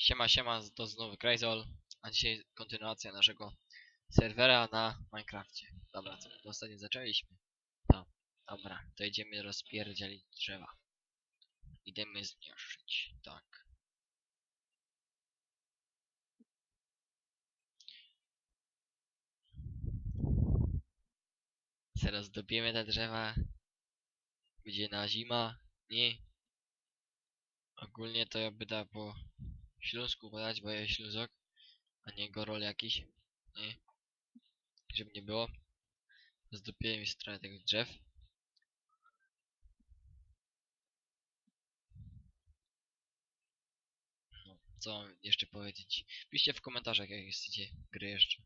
Siema, siema, to znowu Crazol, a dzisiaj kontynuacja naszego serwera na Minecrafcie. Dobra, co ostatnio zaczęliśmy? To, dobra, to idziemy rozpierdzielić drzewa. Idziemy zniszczyć, tak. Zaraz dobijemy te drzewa. Będzie na zima, nie? Ogólnie to ja by da po śląsku podać, bo jest śluzok, a nie gorol jakiś, nie? Żeby nie było. Zdopiłem już trochę tych drzew. No, co mam jeszcze powiedzieć? Piszcie w komentarzach, jak chcecie gry jeszcze.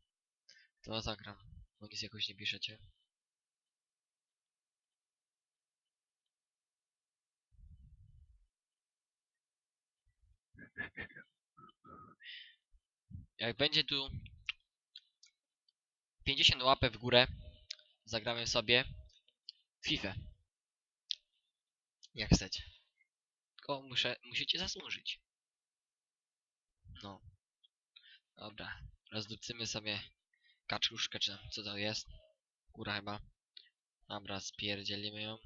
To zagram, bo nic jakoś nie piszecie. Jak będzie tu 50 łapek w górę, zagramy sobie FIFA. Jak chcecie. Tylko muszę, musicie zasłużyć. No. Dobra. Rozdupcymy sobie kaczuszkę, czy co to jest. Góra chyba. Dobra, spierdzielimy ją.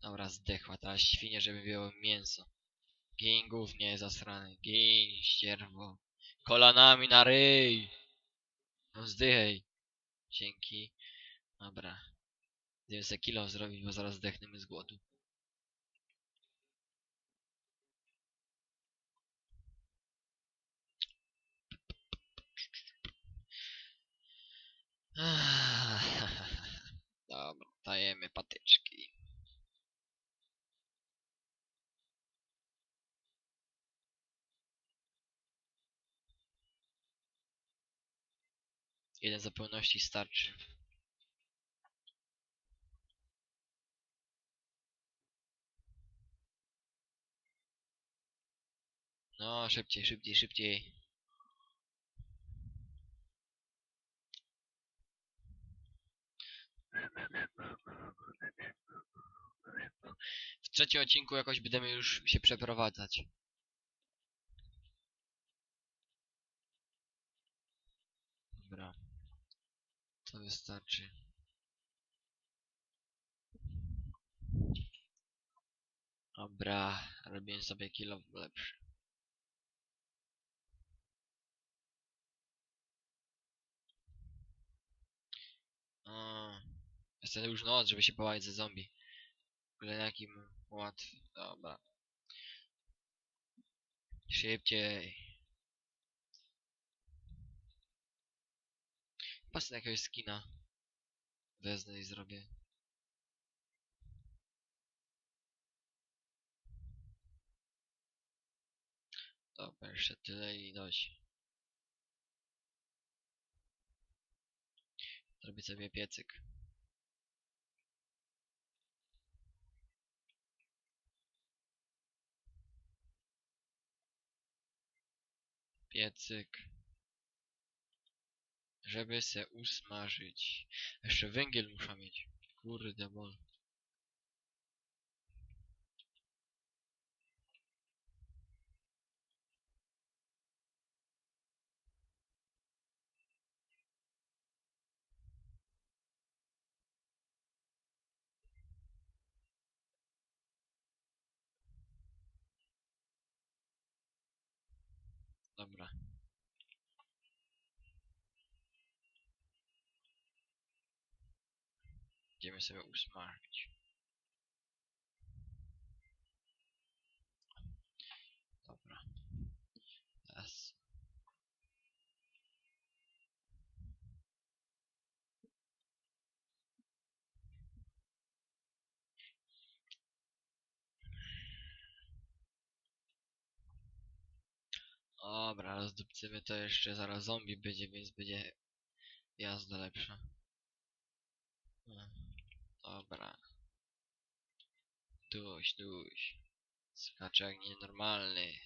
Dobra, zdechła. Teraz świnie, żeby było mięso. Gin gównie zasrany. Gin, ścierwo. Kolanami na ryj! No zdychaj. Dzięki. Dobra. Idziemy sobie kilo zrobić, bo zaraz zdechniemy z głodu. Dobra, dajemy patyczki. Jeden zupełności starczy. No, szybciej, szybciej, szybciej. W trzecim odcinku jakoś będziemy już się przeprowadzać. Dobra. To wystarczy. Dobra, robię sobie kilo lepszy. O, jest to już noc, żeby się połazić ze zombie. W ogóle jakim łatwy. Dobra. Szybciej. Patrz na jakiegoś skina. Wezmę i zrobię. Dobra, jeszcze tyle i dość. Zrobię sobie piecyk. Piecyk. Żeby se usmażyć. Jeszcze węgiel muszę mieć. Kurde bol. Dobra. Idziemy sobie usmażyć. Dobra. Teraz. Dobra, rozdupcymy to jeszcze zaraz zombie będzie, więc będzie jazda lepsza. No, Dobra. Duś, duś. Skacze jak nienormalny.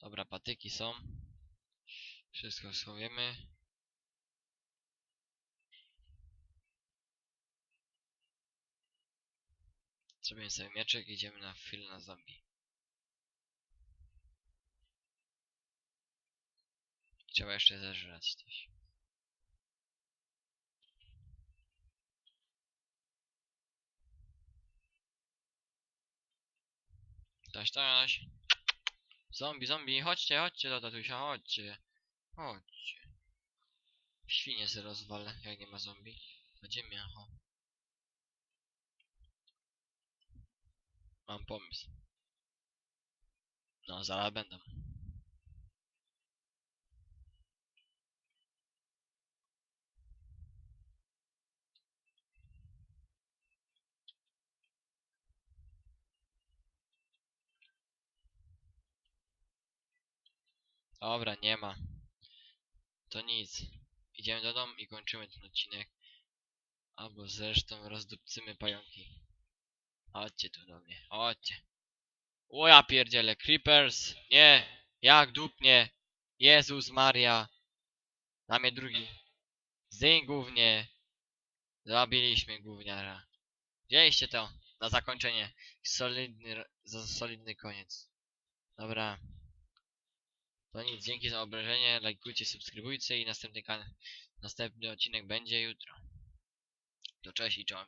Dobra, patyki są. Wszystko schowujemy. Zrobimy sobie mieczek i idziemy na chwilę na zombie. Trzeba jeszcze zeżreć coś. Toś, toś. Zombie, zombie, chodźcie, chodźcie do tatusia, chodźcie. Chodźcie. Świnie se rozwalę, jak nie ma zombie. Będzie miacho. Mam pomysł. No, zaraz będą. Dobra, nie ma. To nic. Idziemy do domu i kończymy ten odcinek. Albo zresztą rozdupcymy pająki. Chodźcie tu do mnie, chodźcie. O ja pierdzielę, creepers! Nie! Jak dupnie! Jezus Maria! Na mnie drugi. Zdyń głównie. Zabiliśmy gówniara. Widzieliście to? Na zakończenie. Solidny, solidny koniec. Dobra. To nic, dzięki za obrażenie, lajkujcie, subskrybujcie i następny następny odcinek będzie jutro. To cześć i czołem.